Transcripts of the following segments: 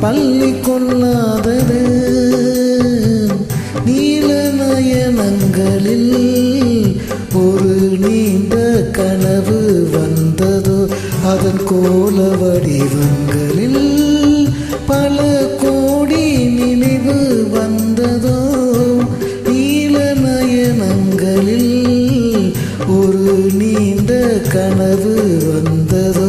பள்ளி கொள்ளாதது. நீல நயனங்களில் ஒரு நீண்ட கனவு வந்ததோ அதன் கோல வடிவங்களில் பல கோடி நினைவு வந்ததோ நீல நயனங்களில் ஒரு நீண்ட கனவு வந்ததோ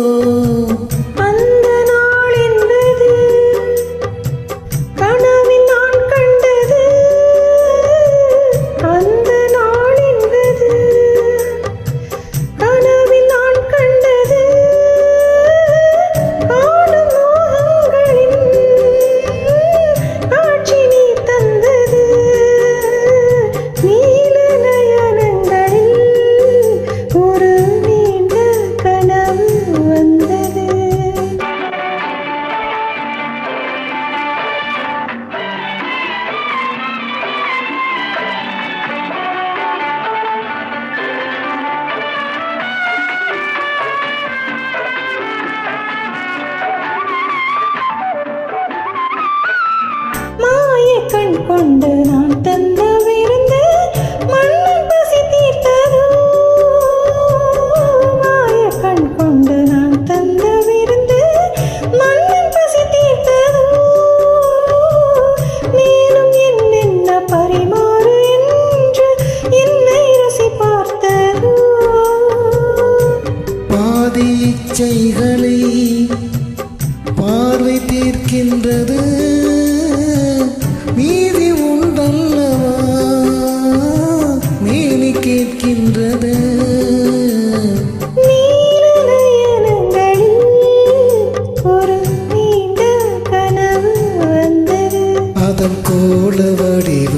கண்டு நான் கோலவடிவ